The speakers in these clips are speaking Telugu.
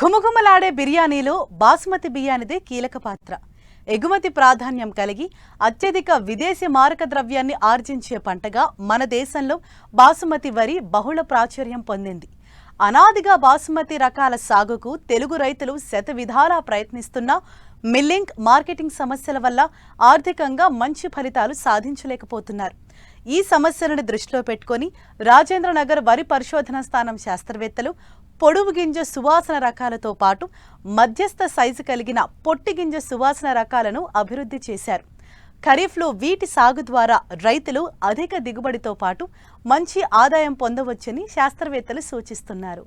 ఘుమఘుమలాడే బిర్యానీలో బాస్మతి బియ్యానిదే కీలక పాత్ర. ఎగుమతి ప్రాధాన్యం కలిగి అత్యధిక విదేశీ మారక ద్రవ్యాన్ని ఆర్జించే పంటగా మన దేశంలో బాసుమతి వరి బహుళ ప్రాచుర్యం పొందింది. అనాదిగా బాసుమతి రకాల సాగుకు తెలుగు రైతులు శత విధాలా ప్రయత్నిస్తున్నా మిల్లింగ్ మార్కెటింగ్ సమస్యల వల్ల ఆర్థికంగా మంచి ఫలితాలు సాధించలేకపోతున్నారు. ఈ సమస్యలను దృష్టిలో పెట్టుకొని రాజేంద్రనగర్ వరి పరిశోధన స్థానం శాస్త్రవేత్తలు పొడువు గింజ సువాసన రకాలతో పాటు మధ్యస్థ సైజు కలిగిన పొట్టి గింజ సువాసన రకాలను అభివృద్ధి చేశారు. ఖరీఫ్లో వీటి సాగు ద్వారా రైతులు అధిక దిగుబడితో పాటు మంచి ఆదాయం పొందవచ్చని శాస్త్రవేత్తలు సూచిస్తున్నారు.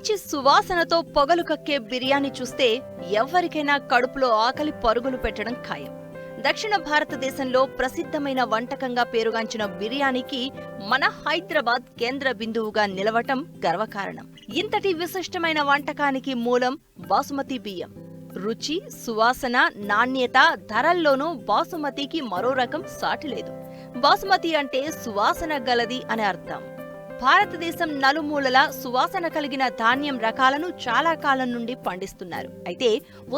మంచి సువాసనతో పొగలు కక్కే బిర్యానీ చూస్తే ఎవ్వరికైనా కడుపులో ఆకలి పరుగులు పెట్టడం ఖాయం. దక్షిణ భారతదేశంలో ప్రసిద్ధమైన వంటకంగా పేరుగాంచిన బిర్యానీకి మన హైదరాబాద్ కేంద్ర బిందువుగా నిలవటం గర్వకారణం. ఇంతటి విశిష్టమైన వంటకానికి మూలం బాసుమతి బియ్యం. రుచి సువాసన నాణ్యత ధరల్లోనూ బాసుమతికి మరో రకం సాటిలేదు బాసుమతి అంటే సువాసన గలది అని అర్థం. భారతదేశం నలుమూలల సువాసన కలిగిన ధాన్యం రకాలను చాలా కాలం నుండి పండిస్తున్నారు. అయితే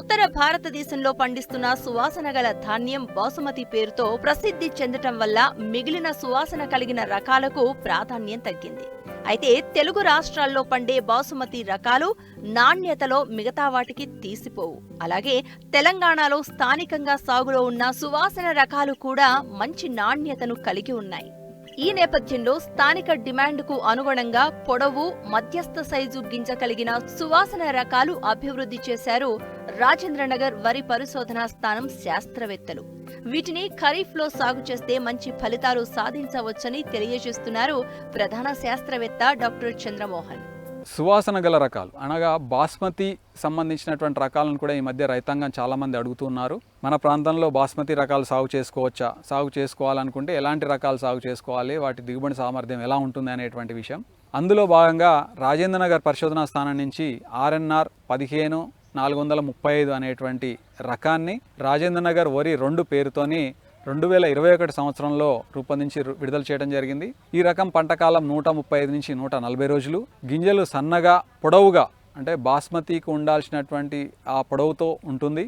ఉత్తర భారతదేశంలో పండిస్తున్న సువాసన గల ధాన్యం బాసుమతి పేరుతో ప్రసిద్ధి చెందటం వల్ల మిగిలిన సువాసన కలిగిన రకాలకు ప్రాధాన్యం తగ్గింది. అయితే తెలుగు రాష్ట్రాల్లో పండే బాసుమతి రకాలు నాణ్యతలో మిగతా వాటికి తీసిపోవు. అలాగే తెలంగాణలో స్థానికంగా సాగులో ఉన్న సువాసన రకాలు కూడా మంచి నాణ్యతను కలిగి ఉన్నాయి. ఈ నేపథ్యంలో స్థానిక డిమాండ్కు అనుగుణంగా పొడవు మధ్యస్థ సైజు గింజ కలిగిన సువాసన రకాలు అభివృద్ధి చేశారు రాజేంద్రనగర్ వరి పరిశోధనా స్థానం శాస్త్రవేత్తలు. వీటిని ఖరీఫ్లో సాగు చేస్తే మంచి ఫలితాలు సాధించవచ్చని తెలియజేస్తున్నారు ప్రధాన శాస్త్రవేత్త డాక్టర్ చంద్రమోహన్. సువాసన గల రకాలు. అనగా బాస్మతి సంబంధించినటువంటి రకాలను కూడా ఈ మధ్య రైతాంగం చాలామంది అడుగుతున్నారు మన ప్రాంతంలో బాస్మతి రకాలు సాగు చేసుకోవచ్చా? సాగు చేసుకోవాలనుకుంటే ఎలాంటి రకాలు సాగు చేసుకోవాలి? వాటి దిగుబడి సామర్థ్యం ఎలా ఉంటుంది అనేటువంటి విషయం. అందులో భాగంగా రాజేంద్రనగర్ పరిశోధనా స్థానం నుంచి ఆర్ఎన్ఆర్ పదిహేను నాలుగు వందల ముప్పై ఐదు అనేటువంటి రకాన్ని రాజేంద్రనగర్ వరి రెండు పేరుతోని రెండు వేల ఇరవై ఒకటి సంవత్సరంలో రూపొందించి విడుదల చేయడం జరిగింది. ఈ రకం పంటకాలం నూట ముప్పై ఐదు నుంచి నూట నలభై రోజులు. గింజలు సన్నగా పొడవుగా అంటే బాస్మతికి ఉండాల్సినటువంటి ఆ పొడవుతో ఉంటుంది.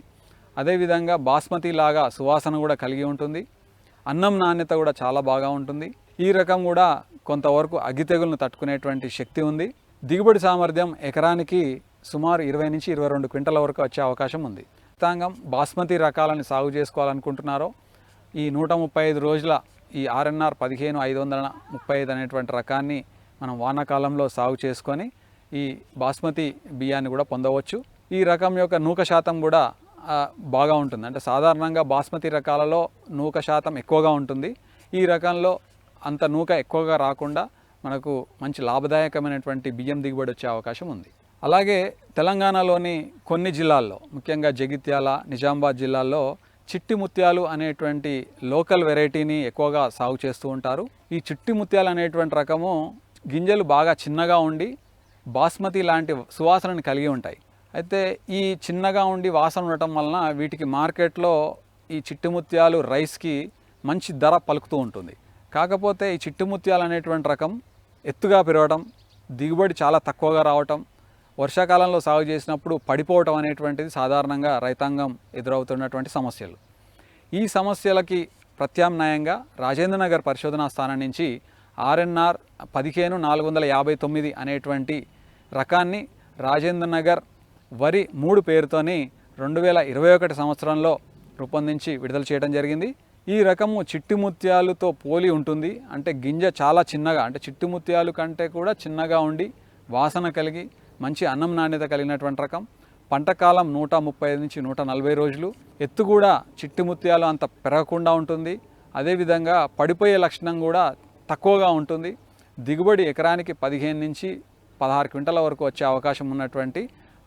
అదేవిధంగా బాస్మతి లాగా సువాసన కూడా కలిగి ఉంటుంది. అన్నం నాణ్యత కూడా చాలా బాగా ఉంటుంది. ఈ రకం కూడా కొంతవరకు అగ్గి తెగులను తట్టుకునేటువంటి శక్తి ఉంది. దిగుబడి సామర్థ్యం ఎకరానికి సుమారు ఇరవై నుంచి ఇరవై రెండు క్వింటల వరకు వచ్చే అవకాశం ఉంది. తాంగం బాస్మతి రకాలను సాగు చేసుకోవాలనుకుంటున్నారో ఈ నూట ముప్పై ఐదు రోజుల ఈ ఆర్ఎన్ఆర్ పదిహేను ఐదు వందల ముప్పై ఐదు అనేటువంటి రకాన్ని మనం వానాకాలంలో సాగు చేసుకొని ఈ బాస్మతి బియ్యాన్ని కూడా పొందవచ్చు. ఈ రకం యొక్క నూక శాతం కూడా బాగా ఉంటుంది. అంటే సాధారణంగా బాస్మతి రకాలలో నూక శాతం ఎక్కువగా ఉంటుంది. ఈ రకంలో అంత నూక ఎక్కువగా రాకుండా మనకు మంచి లాభదాయకమైనటువంటి బియ్యం దిగుబడి వచ్చే అవకాశం ఉంది. అలాగే తెలంగాణలోని కొన్ని జిల్లాల్లో ముఖ్యంగా జగిత్యాల నిజామాబాద్ జిల్లాల్లో చిట్టి ముత్యాలు అనేటువంటి లోకల్ వెరైటీని ఎక్కువగా సాగు చేస్తూ ఉంటారు. ఈ చిట్టి ముత్యాలు అనేటువంటి రకము గింజలు బాగా చిన్నగా ఉండి బాస్మతి లాంటి సువాసనని కలిగి ఉంటాయి. అయితే ఈ చిన్నగా ఉండి వాసన ఉండటం వలన వీటికి మార్కెట్లో ఈ చిట్టి ముత్యాలు రైస్కి మంచి ధర పలుకుతూ ఉంటుంది. కాకపోతే ఈ చిట్టి ముత్యాలు అనేటువంటి రకం ఎత్తుగా పెరగడం దిగుబడి చాలా తక్కువగా రావటం వర్షాకాలంలో సాగు చేసినప్పుడు పడిపోవటం అనేటువంటిది సాధారణంగా రైతాంగం ఎదురవుతున్నటువంటి సమస్యలు. ఈ సమస్యలకి ప్రత్యామ్నాయంగా రాజేంద్రనగర్ పరిశోధనా స్థానం నుంచి ఆర్ఎన్ఆర్ పదిహేను నాలుగు వందల యాభై తొమ్మిది అనేటువంటి రకాన్ని రాజేంద్రనగర్ వరి మూడు పేరుతోని రెండు వేల ఇరవై ఒకటి సంవత్సరంలో రూపొందించి విడుదల చేయడం జరిగింది. ఈ రకము చిట్టి ముత్యాలుతో పోలి ఉంటుంది. అంటే గింజ చాలా చిన్నగా అంటే చిట్టి ముత్యాలు కంటే కూడా చిన్నగా ఉండి వాసన కలిగి మంచి అన్నం నాణ్యత కలిగినటువంటి రకం. పంటకాలం నూట ముప్పై ఐదు నుంచి నూట నలభై రోజులు. ఎత్తు కూడా చిట్టి ముత్యాలు అంత పెరగకుండా ఉంటుంది. అదేవిధంగా పడిపోయే లక్షణం కూడా తక్కువగా ఉంటుంది. దిగుబడి ఎకరానికి పదిహేను నుంచి పదహారు క్వింటల వరకు వచ్చే అవకాశం ఉన్నటువంటి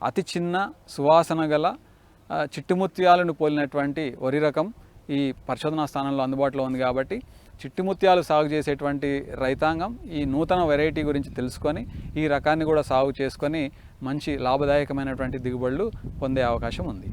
అతి చిన్న సువాసన గల చిట్టుముత్యాలను పోలినటువంటి వరి రకం ఈ పరిశోధనా స్థానంలో అందుబాటులో ఉంది కాబట్టి చిట్టుముత్యాలు సాగు చేసేటువంటి రైతాంగం ఈ నూతన వెరైటీ గురించి తెలుసుకొని ఈ రకాన్ని కూడా సాగు చేసుకొని మంచి లాభదాయకమైనటువంటి దిగుబడులు పొందే అవకాశం ఉంది.